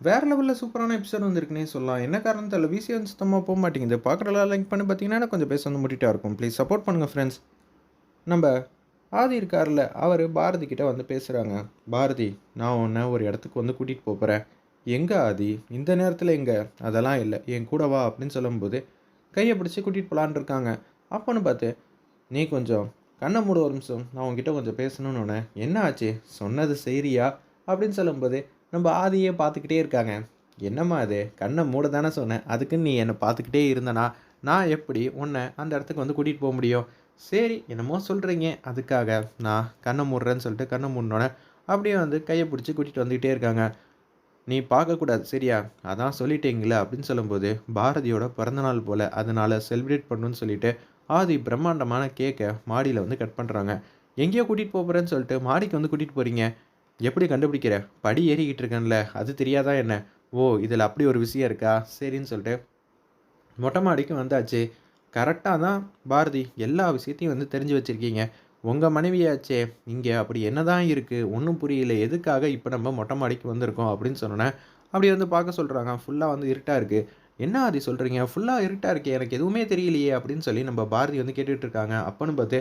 வேறு லெவலில் சூப்பரான எபிசோட் வந்திருக்குன்னே சொல்லலாம். என்ன காரணம் தெரியல விசி வந்து சுத்தமாக போக மாட்டேங்குது? பார்க்குறலாம் லைக் பண்ணி பார்த்தீங்கன்னா எனக்கு கொஞ்சம் பேச வந்து முட்டிட்டா இருக்கும். ப்ளீஸ் சப்போர்ட் பண்ணுங்கள் ஃப்ரெண்ட்ஸ் நம்ம ஆதி இருக்கார்ல அவர் பாரதி கிட்டே வந்து பேசுகிறாங்க பாரதி நான் உன்னை ஒரு இடத்துக்கு வந்து கூட்டிகிட்டு போகிறேன் எங்கே ஆதி? இந்த நேரத்தில் எங்கே? அதெல்லாம் இல்லை. என் கூட வா அப்படின்னு சொல்லும்போது கையை பிடிச்சி கூட்டிகிட்டு போகலான் இருக்காங்க. அப்போன்னு பார்த்து நீ கொஞ்சம் கண்ணை மூட ஒரு நிமிஷம். நான் உங்ககிட்ட கொஞ்சம் பேசணும்னு உடனே என்ன ஆச்சு? சொன்னது சரியா? அப்படின்னு சொல்லும்போது நம்ம ஆதியே பார்த்துக்கிட்டே இருக்காங்க. என்னம்மா அது கண்ணை மூட தானே சொன்னேன். அதுக்குன்னு நீ என்னை பார்த்துக்கிட்டே இருந்தனா நான் எப்படி உன்னை அந்த இடத்துக்கு வந்து கூட்டிகிட்டு போக முடியும்? சரி என்னமோ சொல்கிறீங்க அதுக்காக நான் கண்ணை மூடுறேன்னு சொல்லிட்டு கண்ணை மூடினோடனே அப்படியே வந்து கையை பிடிச்சி கூட்டிகிட்டு வந்துக்கிட்டே இருக்காங்க. நீ பார்க்கக்கூடாது சரியா? அதான் சொல்லிட்டீங்களே அப்படின்னு சொல்லும்போது பாரதியோட பிறந்தநாள் போல் அதனால் செலிப்ரேட் பண்ணணும்னு சொல்லிட்டு ஆதி பிரம்மாண்டமான கேக்கை மாடியில் வந்து கட் பண்ணுறாங்க எங்கேயோ கூட்டிகிட்டு போகிறேன்னு சொல்லிட்டு மாடிக்கு வந்து கூட்டிகிட்டு போகிறீங்க எப்படி கண்டுபிடிக்கிற? படி ஏறிக்கிட்டு இருக்கேன்ல அது தெரியாதா என்ன? ஓ இதில் அப்படி ஒரு விஷயம் இருக்கா? சரின்னு சொல்லிட்டு. மொட்டை மாடிக்கு வந்தாச்சு. கரெக்டாக தான் பாரதி எல்லா விஷயத்தையும் வந்து தெரிஞ்சு வச்சுருக்கீங்க. உங்கள் மனைவியாச்சே இங்கே அப்படி என்ன தான் இருக்குது ஒன்றும் புரியல. எதுக்காக இப்போ நம்ம மொட்டை மாடிக்கு வந்திருக்கோம் அப்படின்னு சொன்னோன்னே அப்படி வந்து பார்க்க சொல்கிறாங்க ஃபுல்லாக வந்து இருட்டாக இருக்குது என்ன அது சொல்கிறீங்க ஃபுல்லாக இருட்டாக இருக்கே எனக்கு எதுவுமே தெரியலையே அப்படின்னு சொல்லி நம்ம பாரதி வந்து கேட்டுட்டு இருக்காங்க. அப்போன்னு பார்த்து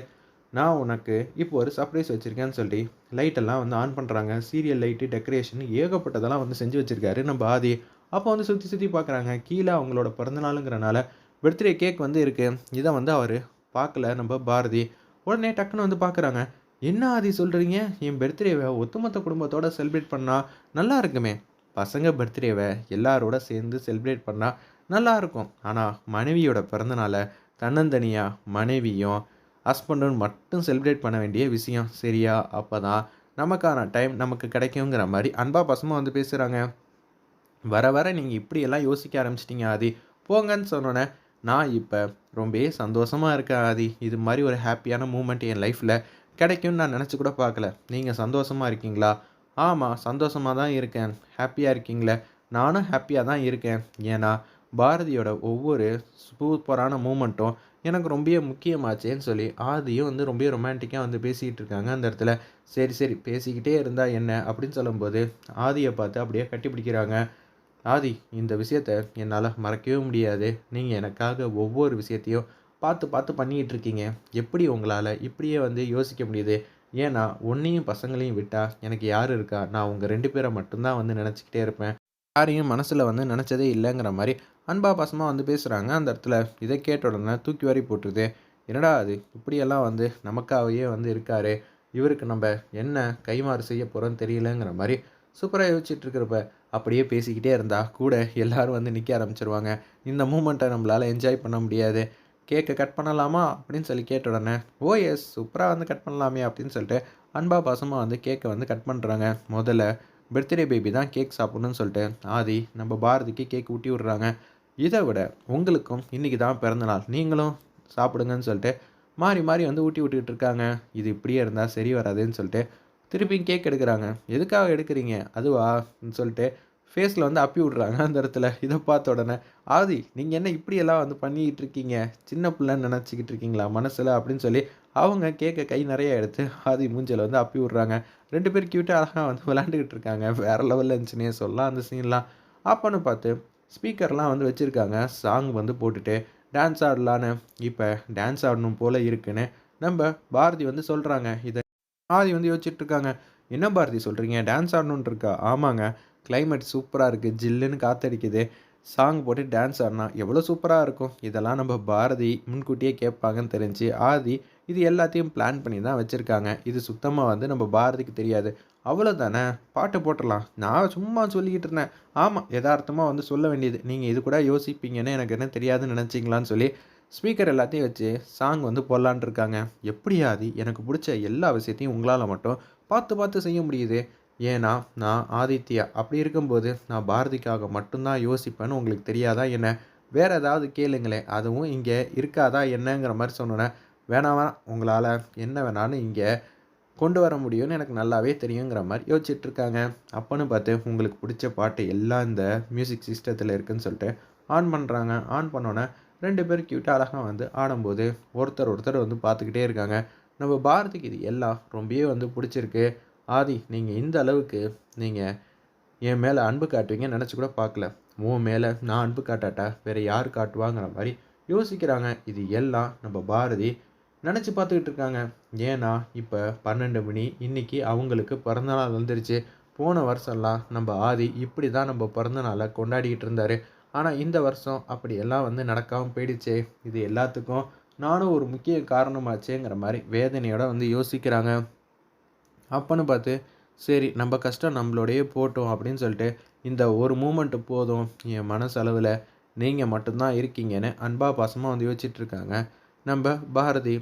நான் உனக்கு இப்போ ஒரு சர்ப்ரைஸ் வச்சுருக்கேன்னு சொல்லி லைட்டெல்லாம் வந்து ஆன் பண்ணுறாங்க சீரியல் லைட்டு டெக்கரேஷன் ஏகப்பட்டதெல்லாம் வந்து செஞ்சு வச்சுருக்காரு நம்ம ஆதி. அப்போ வந்து சுற்றி சுற்றி பார்க்குறாங்க கீழே அவங்களோட பிறந்தநாளுங்கிறனால பர்த்டே கேக் வந்து இருக்குது இதை வந்து அவர் பார்க்கல நம்ம பாரதி. உடனே டக்குன்னு வந்து பார்க்குறாங்க என்ன ஆதி சொல்கிறீங்க என் பர்த்டேவை ஒத்துமொத்த குடும்பத்தோட செலிப்ரேட் பண்ணால் நல்லா இருக்குமே. பசங்க பர்த்டேவை எல்லாரோட சேர்ந்து செலிப்ரேட் பண்ணால் நல்லா இருக்கும். ஆனால் மனைவியோட பிறந்தநாளை தன்னந்தனியாக மனைவியும் ஹஸ்பண்டும் மட்டும் செலிப்ரேட் பண்ண வேண்டிய விஷயம். சரியா? அப்போ தான் நமக்கான டைம் நமக்கு கிடைக்குங்கிற மாதிரி அன்பா பசமாக வந்து பேசுகிறாங்க வர வர நீங்கள் இப்படியெல்லாம் யோசிக்க ஆரம்பிச்சிட்டிங்க ஆதி. போங்கன்னு சொன்னோன்னே நான் இப்போ ரொம்பவே சந்தோஷமாக இருக்கேன் ஆதி. இது மாதிரி ஒரு ஹாப்பியான மூமெண்ட் என் லைஃப்பில் கிடைக்கும்னு நான் நினச்சி கூட பார்க்கல. நீங்கள் சந்தோஷமாக இருக்கீங்களா? ஆமாம் சந்தோஷமாக தான் இருக்கேன். ஹாப்பியாக இருக்கீங்களே? நானும் ஹாப்பியாக தான் இருக்கேன். ஏன்னா பாரதியோட ஒவ்வொரு சூப்பரான மூமெண்ட்டும் எனக்கு ரொம்ப முக்கியமாச்சேன்னு சொல்லி ஆதியும் வந்து ரொம்ப ரொமான்டிக்காக வந்து பேசிக்கிட்டு இருக்காங்க. அந்த இடத்துல சரி சரி பேசிக்கிட்டே இருந்தால் என்ன? அப்படின்னு சொல்லும்போது ஆதியை பார்த்து அப்படியே கட்டி பிடிக்கிறாங்க ஆதி இந்த விஷயத்த என்னால் மறக்கவே முடியாது. நீங்கள் எனக்காக ஒவ்வொரு விஷயத்தையும் பார்த்து பார்த்து பண்ணிக்கிட்டு இருக்கீங்க. எப்படி உங்களால் இப்படியே வந்து யோசிக்க முடியுது? ஏன்னா ஒன்றையும் பசங்களையும் விட்டால் எனக்கு யார் இருக்கா? நான் உங்கள் ரெண்டு பேரை மட்டும்தான் வந்து நினச்சிக்கிட்டே இருப்பேன். யாரையும் மனசில் வந்து நினச்சதே இல்லைங்கிற மாதிரி அன்பா பாசமாக வந்து பேசுகிறாங்க அந்த இடத்துல இதை கேட்ட உடனே தூக்கி வாரி போட்டுருது. என்னடா அது? இப்படியெல்லாம் வந்து நமக்காகவே வந்து இருக்காரு. இவருக்கு நம்ம என்ன கைமாறு செய்ய போகிறோன்னு தெரியலங்கிற மாதிரி சூப்பராக யோசிச்சுட்டு இருக்கிறப்ப அப்படியே பேசிக்கிட்டே இருந்தால் கூட எல்லோரும் வந்து நிற்க ஆரம்பிச்சிருவாங்க. இந்த மூமெண்ட்டை நம்மளால் என்ஜாய் பண்ண முடியாது. கேக்கை கட் பண்ணலாமா அப்படின்னு சொல்லி கேட்ட உடனே ஓ எஸ் சூப்பராக வந்து கட் பண்ணலாமே அப்படின்னு சொல்லிட்டு அன்பா பாசமாக வந்து கேக்கை வந்து கட் பண்ணுறாங்க முதல்ல பர்த்டே பேபி தான் கேக் சாப்பிட்ணுன்னு சொல்லிட்டு ஆதி நம்ம பாரதிக்கு கேக் ஊட்டி விட்றாங்க. இதை விட உங்களுக்கும் இன்றைக்கி தான் பிறந்தநாள் நீங்களும் சாப்பிடுங்கன்னு சொல்லிட்டு மாறி மாறி வந்து ஊட்டி விட்டுக்கிட்டு இருக்காங்க. இது இப்படியே இருந்தால் சரி வராதுன்னு சொல்லிட்டு திருப்பியும் கேக் எடுக்கிறாங்க. எதுக்காக எடுக்கிறீங்க? அதுவான்னு சொல்லிட்டு ஃபேஸில் வந்து அப்பி விட்றாங்க அந்த இடத்துல. இதை பார்த்த உடனே ஆதி நீங்கள் என்ன இப்படியெல்லாம் வந்து பண்ணிக்கிட்டு இருக்கீங்க? சின்ன பிள்ளைன்னு நினச்சிக்கிட்டு இருக்கீங்களா மனசில்? அப்படின்னு சொல்லி அவங்க கேட்க கை நிறைய எடுத்து ஆதி மூஞ்சில் வந்து அப்பி விட்றாங்க. ரெண்டு பேர் கியூட்டாக அழகாக வந்து விளாண்டுக்கிட்டு இருக்காங்க. வேறு லெவலில் இருந்துச்சுன்னே சொல்லலாம் அந்த சீன்லாம் அப்போன்னு பார்த்து ஸ்பீக்கர்லாம் வந்து வச்சுருக்காங்க. சாங் வந்து போட்டுட்டு டான்ஸ் ஆடலான்னு. இப்போ டான்ஸ் ஆடணும் போல் இருக்குன்னு நம்ம பாரதி வந்து சொல்கிறாங்க இதை பாரதி வந்து யோசிச்சுட்ருக்காங்க என்ன பாரதி சொல்கிறீங்க டான்ஸ் ஆடணுன்னு இருக்கா? ஆமாங்க. கிளைமேட் சூப்பராக இருக்குது ஜில்லுன்னு காற்றடிக்குது சாங் போட்டு டான்ஸ் ஆடினா எவ்வளோ சூப்பராக இருக்கும்? இதெல்லாம் நம்ம பாரதி முன்கூட்டியே கேட்பாங்கன்னு தெரிஞ்சு ஆதி இது எல்லாத்தையும் பிளான் பண்ணி தான் வச்சுருக்காங்க. இது சுத்தமாக வந்து நம்ம பாரதிக்கு தெரியாது. அவ்வளோதானே பாட்டு போட்டுடலாம். நான் சும்மா சொல்லிக்கிட்டு இருந்தேன். ஆமாம் யதார்த்தமாக வந்து சொல்ல வேண்டியது. நீங்கள் இது கூட யோசிப்பீங்கன்னு எனக்கு என்ன தெரியாதுன்னு நினச்சிங்களான்னு சொல்லி ஸ்பீக்கர் எல்லாத்தையும் வச்சு சாங் வந்து போடலான் இருக்காங்க. எப்படியாதி எனக்கு பிடிச்ச எல்லா விஷயத்தையும் உங்களால் மட்டும் பார்த்து பார்த்து செய்ய முடியுது. ஏன்னா நான் ஆதித்யா. அப்படி இருக்கும்போது நான் பாரதிக்காக மட்டும்தான் யோசிப்பேன்னு உங்களுக்கு தெரியாதா என்ன? வேறு ஏதாவது கேளுங்களேன். அதுவும் இங்கே இருக்காதா என்னங்கிற மாதிரி சொன்னோன்னே வேணாம் வேணாம். உங்களால் என்ன வேணாலும் இங்கே கொண்டு வர முடியும்னு எனக்கு நல்லாவே தெரியுங்கிற மாதிரி யோசிச்சுட்டு இருக்காங்க அப்போன்னு பார்த்து உங்களுக்கு பிடிச்ச பாட்டு எல்லாம் இந்த மியூசிக் சிஸ்டத்தில் இருக்குதுன்னு சொல்லிட்டு ஆன் பண்ணுறாங்க ஆன் பண்ணோன்னே ரெண்டு பேரும் கியூட்டாக அழகாக வந்து ஆடும்போது ஒருத்தர் ஒருத்தர் வந்து பார்த்துக்கிட்டே இருக்காங்க. நம்ம பாரதிக்கு இது எல்லாம் ரொம்பவே வந்து பிடிச்சிருக்கு. ஆதி நீங்கள் இந்த அளவுக்கு நீங்கள் என் மேலே அன்பு காட்டுவீங்கன்னு நினச்சி கூட பார்க்கல. உன் மேலே நான் அன்பு காட்டாட்டா வேறு யார் காட்டுவாங்கிற மாதிரி யோசிக்கிறாங்க. இது எல்லாம் நம்ம பாரதி நினச்சி பார்த்துக்கிட்டு இருக்காங்க. ஏன்னா இப்போ பன்னெண்டு மணி இன்றைக்கி அவங்களுக்கு பிறந்தநாள் வந்துருச்சு. போன வருஷம்லாம் நம்ம ஆதி இப்படி தான் நம்ம பிறந்தநாளை கொண்டாடிக்கிட்டு இருந்தார். ஆனால் இந்த வருஷம் அப்படி எல்லாம் வந்து நடக்காமல் போயிடுச்சு. இது எல்லாத்துக்கும் நானும் ஒரு முக்கிய காரணமாச்சேங்கிற மாதிரி வேதனையோடு வந்து யோசிக்கிறாங்க. அப்போன்னு பார்த்து சரி நம்ம கஷ்டம் நம்மளோடையே போட்டோம் அப்படின்னு சொல்லிட்டு இந்த ஒரு மூமெண்ட்டு போதும். என் மனசளவில் நீங்கள் மட்டும்தான் இருக்கீங்கன்னு அன்பா பாசமாக வந்து யோசிச்சுட்ருக்காங்க நம்ம பாரதி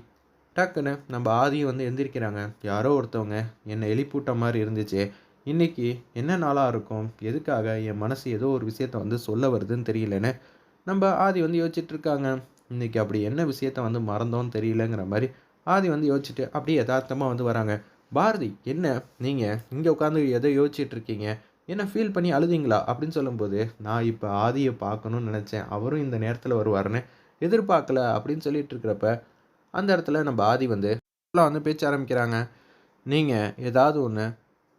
டக்குன்னு நம்ம ஆதியை வந்து எந்திரிக்கிறாங்க. யாரோ ஒருத்தவங்க என்னை எலிப்பூட்ட மாதிரி இருந்துச்சு. இன்றைக்கி என்ன நாளாக இருக்கும்? எதுக்காக என் மனசு ஏதோ ஒரு விஷயத்த வந்து சொல்ல வருதுன்னு தெரியலன்னு நம்ம ஆதி வந்து யோசிச்சுட்ருக்காங்க. இன்றைக்கி அப்படி என்ன விஷயத்த வந்து மறந்தோன்னு தெரியலங்கிற மாதிரி ஆதி வந்து யோசிச்சுட்டு அப்படியே யதார்த்தமாக வந்து வராங்க. பாரதி என்ன? நீங்கள் இங்கே உட்காந்து எதை யோசிச்சுட்டு இருக்கீங்க என்ன ஃபீல் பண்ணி அழுதிங்களா? அப்படின்னு சொல்லும்போது நான் இப்போ ஆதியை பார்க்கணும்னு நினச்சேன். அவரும் இந்த நேரத்தில் வருவார்னு எதிர்பார்க்கல அப்படின்னு சொல்லிட்டு இருக்கிறப்ப அந்த இடத்துல நம்ம ஆதி வந்து வந்து பேச்ச ஆரம்பிக்கிறாங்க. நீங்கள் ஏதாவது ஒன்று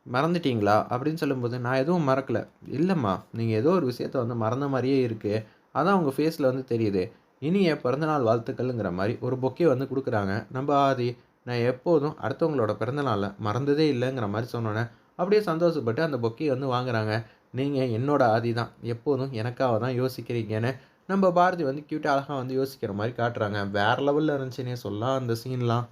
மறந்துட்டீங்களா? அப்படின்னு சொல்லும்போது நான் எதுவும் மறக்கலை. இல்லைம்மா நீங்கள் ஏதோ ஒரு விஷயத்த வந்து மறந்த மாதிரியே இருக்குது அதான் உங்கள் ஃபேஸில் வந்து தெரியுது. இனிய பிறந்தநாள் வாழ்த்துக்கள்ங்கிற மாதிரி ஒரு பொக்கே வந்து கொடுக்குறாங்க. நம்ம ஆதி நான் எப்போதும் அடுத்தவங்களோட பிறந்தநாளில் மறந்ததே இல்லைங்கிற மாதிரி சொன்னோன்னே அப்படியே சந்தோஷப்பட்டு அந்த பொக்கையை வந்து வாங்குறாங்க. நீங்கள் என்னோட ஆதி தான். எப்போதும் எனக்காக தான் யோசிக்கிறீங்கன்னு நம்ம பாரதி வந்து க்யூட்டாக அழகாக வந்து யோசிக்கிற மாதிரி காட்டுறாங்க. வேறு லெவலில் இருந்துச்சுன்னே சொல்லலாம் அந்த சீன்லாம்